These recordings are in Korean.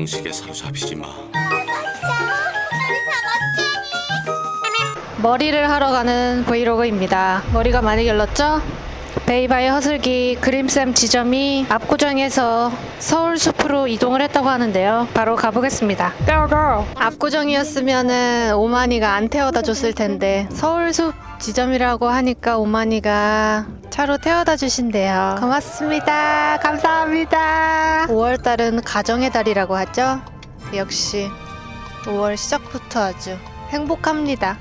상식에 사로잡히지 마. 머리를 하러 가는 브이로그입니다. 머리가 많이 길렀죠? 베이바의 허슬기 그림쌤 지점이 압구정에서 서울 숲으로 이동을 했다고 하는데요. 바로 가보겠습니다. 고고! 압구정이었으면은 오만이가 안 태워다 줬을 텐데 서울 숲 지점이라고 하니까 오만이가 차로 태워다 주신대요. 고맙습니다. 감사합니다. 5월 달은 가정의 달이라고 하죠? 역시 5월 시작부터 아주 행복합니다.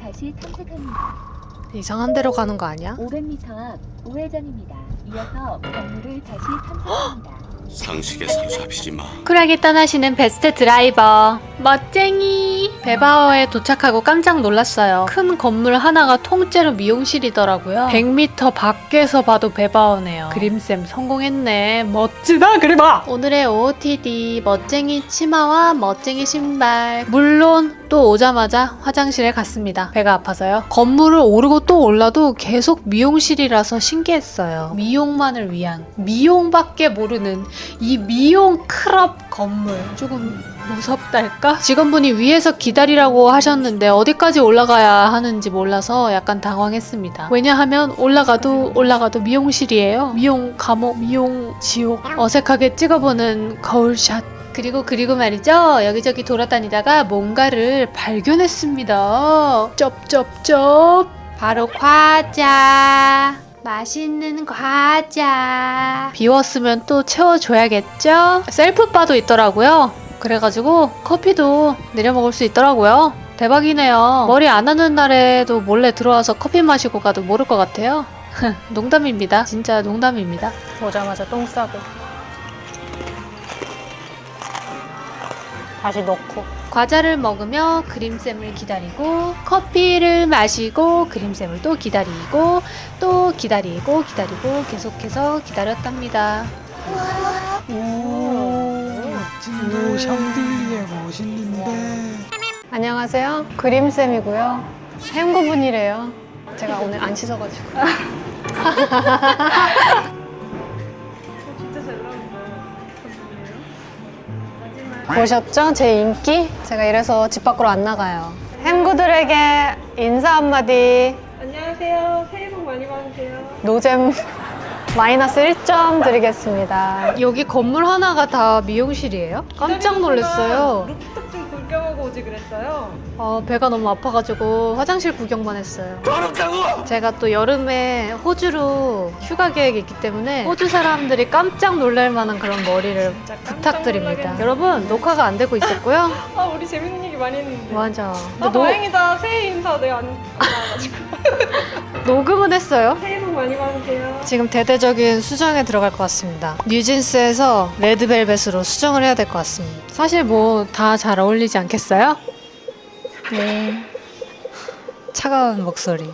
다시 탐색합니다. 이상한 데로 가는 거 아니야? 500m 앞 우회전입니다. 이어서 건물을 다시 탐색합니다. 상식에 사로잡히지 마. 쿨하게 떠나시는 베스트 드라이버. 멋쟁이. 베바어에 도착하고 깜짝 놀랐어요. 큰 건물 하나가 통째로 미용실이더라고요. 100m 밖에서 봐도 베바어네요. 그림쌤 성공했네. 멋지다 그림아! 오늘의 OOTD 멋쟁이 치마와 멋쟁이 신발. 물론 또 오자마자 화장실에 갔습니다. 배가 아파서요. 건물을 오르고 또 올라도 계속 미용실이라서 신기했어요. 미용만을 위한 미용밖에 모르는 이 미용 클럽 건물 조금 무섭달까? 직원분이 위에서 기다리라고 하셨는데 어디까지 올라가야 하는지 몰라서 약간 당황했습니다. 왜냐하면 올라가도 올라가도 미용실이에요. 미용 감옥, 미용 지옥. 어색하게 찍어보는 거울샷. 그리고 그리고 말이죠. 여기저기 돌아다니다가 뭔가를 발견했습니다. 쩝쩝쩝. 바로 과자. 맛있는 과자. 비웠으면 또 채워줘야겠죠? 셀프바도 있더라고요. 그래가지고 커피도 내려 먹을 수 있더라고요. 대박이네요. 머리 안 하는 날에도 몰래 들어와서 커피 마시고 가도 모를 것 같아요. 농담입니다. 진짜 농담입니다. 오자마자 똥 싸고. 다시 넣고. 과자를 먹으며 그림쌤을 기다리고 커피를 마시고 그림쌤을 또 기다리고 또 기다리고 기다리고 계속해서 기다렸답니다. 오, 샹들리에 멋있는데. 안녕하세요. 그림쌤이고요. 햄구분이래요. 제가 오늘 안 씻어가지고. 보셨죠? 제 인기? 제가 이래서 집 밖으로 안 나가요. 햄구들에게 인사 한마디. 안녕하세요. 새해 복 많이 받으세요. 노잼 마이너스 1점 드리겠습니다. 여기 건물 하나가 다 미용실이에요? 깜짝 놀랐어요. 루프탑 오지 그랬어요. 어, 배가 너무 아파가지고 화장실 구경만 했어요. 제가 또 여름에 호주로 휴가 계획이 있기 때문에 호주 사람들이 깜짝 놀랄 만한 그런 머리를 진짜 깜짝 부탁드립니다. 놀라겠네. 여러분 녹화가 안 되고 있었고요. 아, 우리 재밌는 얘기 많이 했는데. 맞아. 아, 근데 노, 다행이다. 새해 인사 내가 안, 안 와가지고. 녹음은 했어요. 많이 받으세요. 지금 대대적인 수정에 들어갈 것 같습니다. 뉴진스에서 레드벨벳으로 수정을 해야 될 것 같습니다. 사실 뭐 다 잘 어울리지 않겠어요? 네. 차가운 목소리.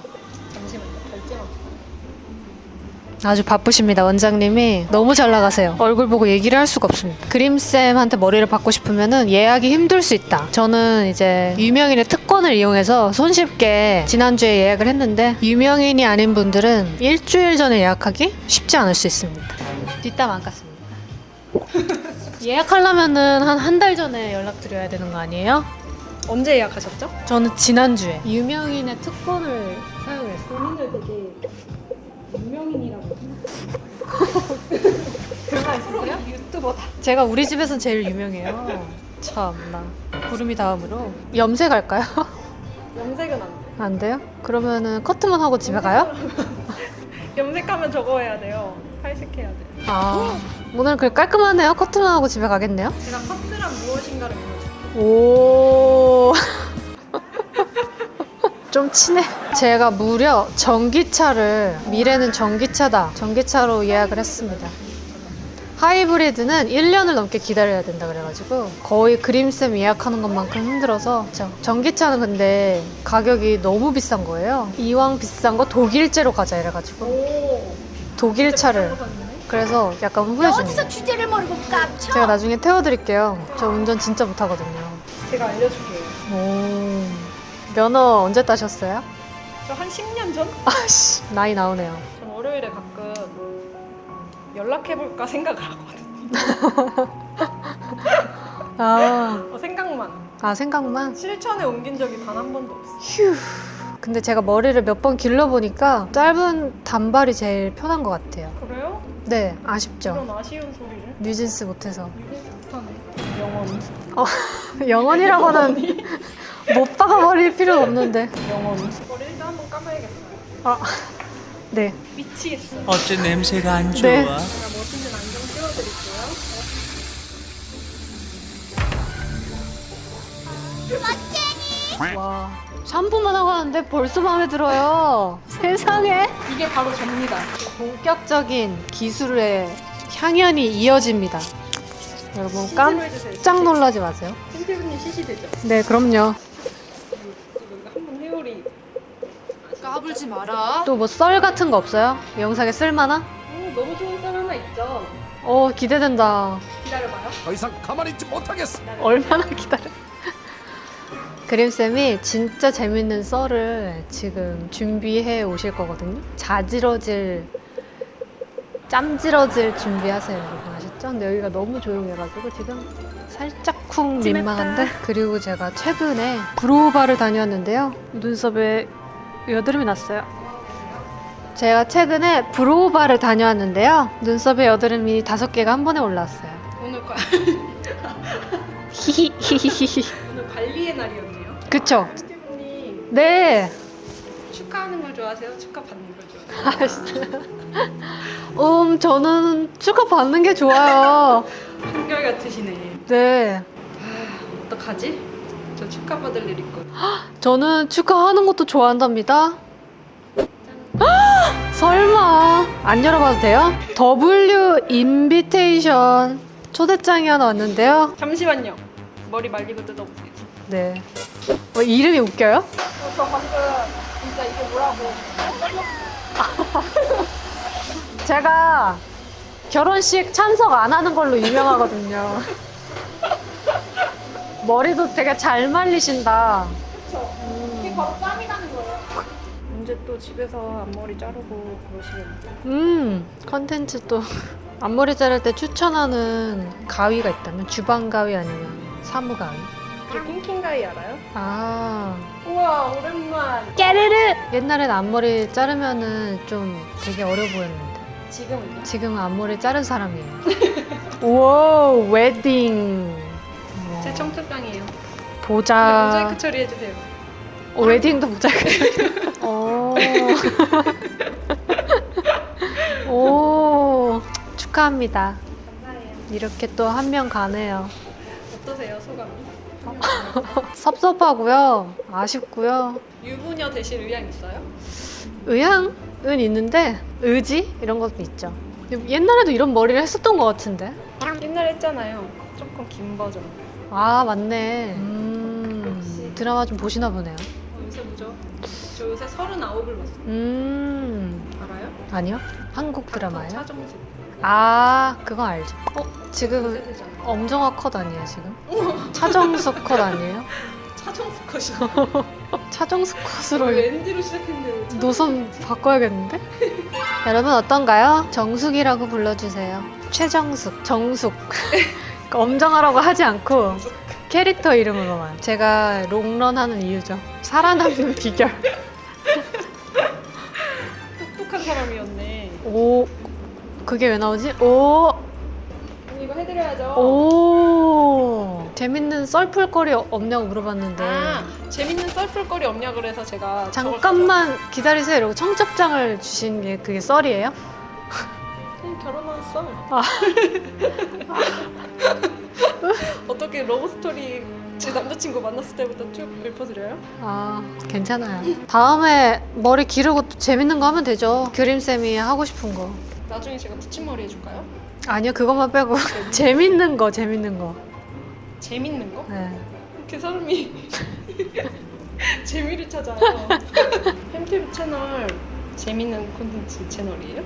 아주 바쁘십니다, 원장님이. 너무 잘 나가세요. 얼굴 보고 얘기를 할 수가 없습니다. 그림쌤한테 머리를 받고 싶으면은 예약이 힘들 수 있다. 저는 이제 유명인의 특권을 이용해서 손쉽게 지난주에 예약을 했는데 유명인이 아닌 분들은 일주일 전에 예약하기 쉽지 않을 수 있습니다. 뒷담 안 깠습니다. 예약하려면은 한 한 달 전에 연락드려야 되는 거 아니에요? 언제 예약하셨죠? 저는 지난주에 유명인의 특권을 사용했어요. 본인들 되게 유명인이라고. 있으세요? 유튜버다. 제가 우리 집에서 제일 유명해요. 참나. 구름이 다음으로 염색 할까요? 염색은 안 돼. 안 돼요? 그러면은 커트만 하고 집에 가요? 염색하면 저거 해야 돼요. 탈색해야 돼 요. 아 오늘 그 깔끔하네요. 커트만 하고 집에 가겠네요. 제가 커트란 무엇인가를 보여줄게요. 오. 좀 친해. 제가 무려 전기차를 미래는 전기차다. 전기차로 예약을 했습니다. 하이브리드는 1년을 넘게 기다려야 된다 그래가지고 거의 그림쌤 예약하는 것만큼 힘들어서 저 전기차는 근데 가격이 너무 비싼 거예요. 이왕 비싼 거 독일제로 가자 이래가지고 오. 독일차를 그래서 약간 후회 중이에요. 주제를 모르고 깜쳐. 제가 나중에 태워드릴게요. 저 운전 진짜 못하거든요. 제가 알려줄게요. 오. 면허 언제 따셨어요? 저 한 10년 전? 아씨 나이 나오네요. 전 월요일에 가끔 연락해볼까 생각을 하거든요. 아, 어, 생각만. 아 생각만. 실천에 옮긴 적이 단 한 번도 없어. 휴. 근데 제가 머리를 몇 번 길러보니까 짧은 단발이 제일 편한 것 같아요. 그래요? 네, 아쉽죠. 이런 아쉬운 소리를. 뉴진스 못해서. 이게 좋다네. 영원. 영원이라고는 못 박아버릴 필요는 없는데. 영원. 머리 일단 한번 감아야겠어요. 네. 미치겠어요. 어째 냄새가 안 좋아? 네. 제가 멋있는 안경 씌워드릴게요. 와. 샴푸만 하고 하는데 벌써 마음에 들어요. 세상에. 이게 바로 접니다. 본격적인 기술의 향연이 이어집니다. 여러분 깜짝. 놀라지 마세요. 팬티분님 시시되죠? 네, 그럼요. 한번 회오리. 까불지 마라. 또 뭐 썰 같은 거 없어요? 영상에 쓸만한? 오, 너무 좋은 썰 하나 있죠? 어, 기대된다. 기다려봐요. 더 이상 가만히 있지 못하겠어. 얼마나 기다려. 그림쌤이 진짜 재밌는 썰을 지금 준비해 오실 거거든요. 자지러질, 짬지러질 준비하세요, 여러분. 아셨죠? 근데 여기가 너무 조용해가지고 지금 살짝 쿵 민망한데? 그리고 제가 최근에 브로우바를 다녀왔는데요. 눈썹에 여드름이 났어요. 제가 최근에 브로우바를 다녀왔는데요. 눈썹에 여드름이 다섯 개가 한 번에 올라왔어요. 오늘, 관, 히히히히히. 오늘 관리의 날이었네요. 그쵸? 네. 축하하는 걸 좋아하세요? 축하 받는 걸 좋아하세요? 음, 저는 축하 받는 게 좋아요. 한결 같으시네. 네. 어떡하지? 저 축하받을 일 있거든. 저는 축하하는 것도 좋아한답니다. 헉! 설마. 안 열어봐도 돼요? W 인비테이션. 초대장이 하나 왔는데요. 잠시만요. 머리 말리고 뜯어볼게요. 네. 어, 이름이 웃겨요? 어, 저 방금 진짜 이게 뭐라고. 제가 결혼식 참석 안 하는 걸로 유명하거든요. 머리도 되게 잘 말리신다. 이게 바로 짬이라는 거예요. 언제 또 집에서 앞머리 자르고 그러시겠는데. 음, 컨텐츠 또 앞머리 자를 때 추천하는 가위가 있다면 주방 가위 아니면 사무 가위? 그 킹킹가이 알아요? 아, 우와 오랜만. 깨르르! 옛날엔 앞머리 자르면은 좀 되게 어려 보였는데 지금은요? 지금은 앞머리 자른 사람이에요. 우와, 웨딩. 어, 제 청첩장이에요. 보자. 모자이크 처리해주세요. 어, 웨딩도 모자이크. 오. 오. 축하합니다. 감사해요. 이렇게 또 한 명 가네요. 어떠세요 소감이? 섭섭하고요. 아쉽고요. 유부녀 되실 의향 있어요? 의향은 있는데 의지 이런 것도 있죠. 옛날에도 이런 머리를 했었던 것 같은데. 옛날에 했잖아요. 조금 긴 버전. 아 맞네. 음, 드라마 좀 보시나 보네요. 어, 요새 뭐죠? 저 요새 서른아홉을 봤어요. 음 알아요? 아니요. 한국 드라마예요? 차정숙. 아 그거 알죠. 어 지금. 엄정화 컷 아니에요 지금? 차정숙 컷 아니에요? 차정숙 컷이. 차정숙 컷으로 웬디로 시작했는데. 차- 노선 바꿔야겠는데? 여러분 어떤가요? 정숙이라고 불러주세요. 최정숙, 정숙. 엄정하라고 하지 않고 캐릭터 이름으로만. 제가 롱런 하는 이유죠. 살아남는 비결. 똑똑한 사람이었네. 오, 그게 왜 나오지? 오, 언니 이거 해드려야죠. 오. 재밌는 썰풀거리 없냐고 물어봤는데. 아 재밌는 썰풀거리 없냐 그래서 제가 저걸 잠깐만 기다리세요. 이러고 청첩장을 주신 게 그게 썰이에요? 가져왔어요. 그냥 결혼한 썰. 아. 어떻게 러브 스토리 제 남자친구 만났을 때부터 쭉 읊어드려요? 아, 괜찮아요. 다음에 머리 기르고 또 재밌는 거 하면 되죠. 그림쌤이 하고 싶은 거. 나중에 제가 붙임머리 해줄까요? 아니요, 그것만 빼고. 재밌는 거, 재밌는 거. 재밌는 거? 네. 이렇게 사람이 재미를 찾아요. 햄티브 채널 재밌는 콘텐츠 채널이에요?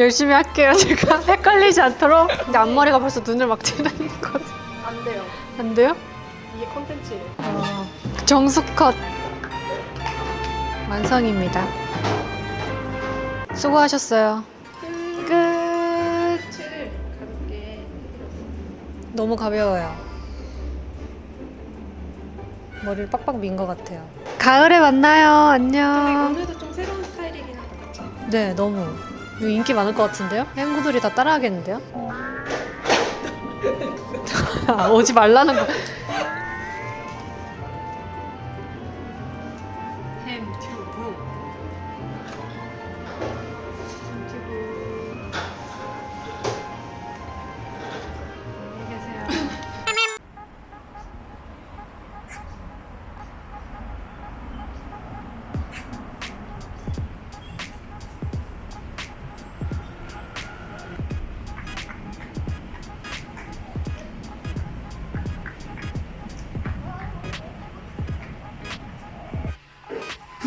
열심히 할게요. 제가 헷갈리지 않도록. 근데 앞머리가 벌써 눈을 막 찌르는 것. 안 돼요. 안 돼요? 이게 컨텐츠예요. 어, 정수컷 완성입니다. 수고하셨어요. 끝. 채를 가볍게 너무 가벼워요. 머리를 빡빡 민 것 같아요. 가을에 만나요. 안녕. 오늘도 좀 새로운 스타일이긴 하다. 그쵸? 네, 너무. 이거 인기 많을 것 같은데요? 행구들이 다 따라하겠는데요? 아, 오지 말라는 거.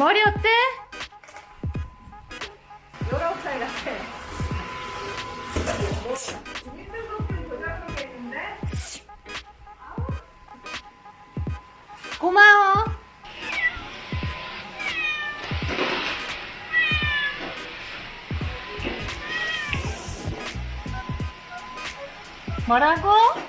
머리 어때? 19살 같아? 고마워. 뭐라고?